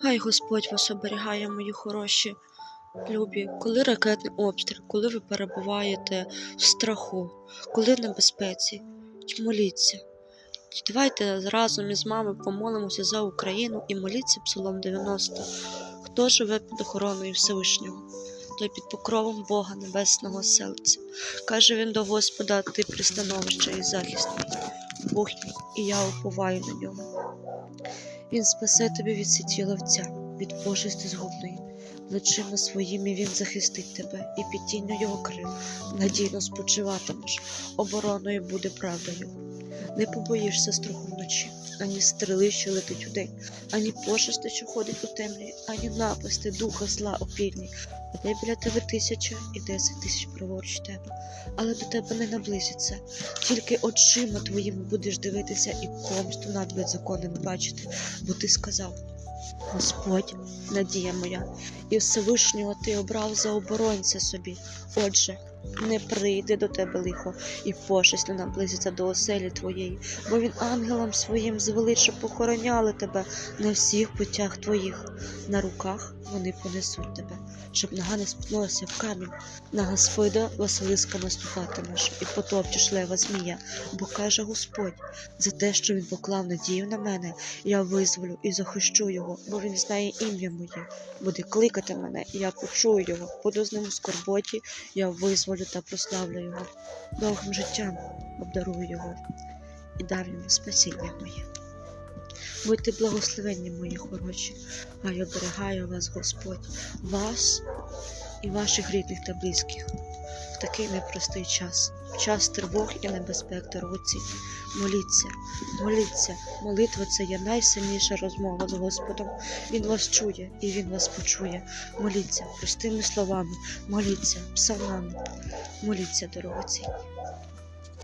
Хай Господь вас оберігає, мої хороші, любі, коли ракетний обстріл, коли ви перебуваєте в страху, коли в небезпеці, моліться. Давайте разом із мамою помолимося за Україну і моліться Псалом 90. Хто живе під охороною Всевишнього, той під покровом Бога Небесного селиться. Каже він до Господа, ти пристановище і захист Бог мій, і я уповаю на нього. Він спасе тебе від сіті ловця, від пошесті згубної. Плечима своїми він захистить тебе, і під тінню його крил надійно спочиватимеш, обороною буде правда його. Не побоїшся страху вночі, ані стріли, що летить удень, ані пошести, що ходить у темряві, ані напасти духа зла опільні. Де біля тебе тисяча і десять тисяч праворуч тебе, але до тебе не наблизиться. Тільки очима твоїми будеш дивитися і помсту над беззаконним бачити, бо ти сказав: Господь, надія моя, і Всевишнього ти обрав за оборонця собі. Отже, не прийде до тебе лихо, і пошесть наблизиться до оселі твоєї, бо він ангелам своїм звелить, щоб похороняли тебе на всіх путях твоїх. На руках вони понесуть тебе, щоб нога не спнулася в камінь. На Господа Василиска наступатимеш і потопчеш лева змія, бо каже Господь, за те, що він поклав надію на мене, я визволю і захищу його, бо він знає ім'я моє. Буде кликати мене, я почую його, буду з ним у скорботі, я визволю та прославлю його. Довгим життям обдарую його і дам йому спасіння моє. Будьте благословенні, мої хороші, хай оберігає вас Господь, вас і ваших рідних та близьких в такий непростий час, в час тривог і небезпек дорогоцінні. Моліться, моліться, молитва це є найсильніша розмова з Господом. Він вас чує і Він вас почує. Моліться простими словами, моліться псалами, моліться дорогоцінні.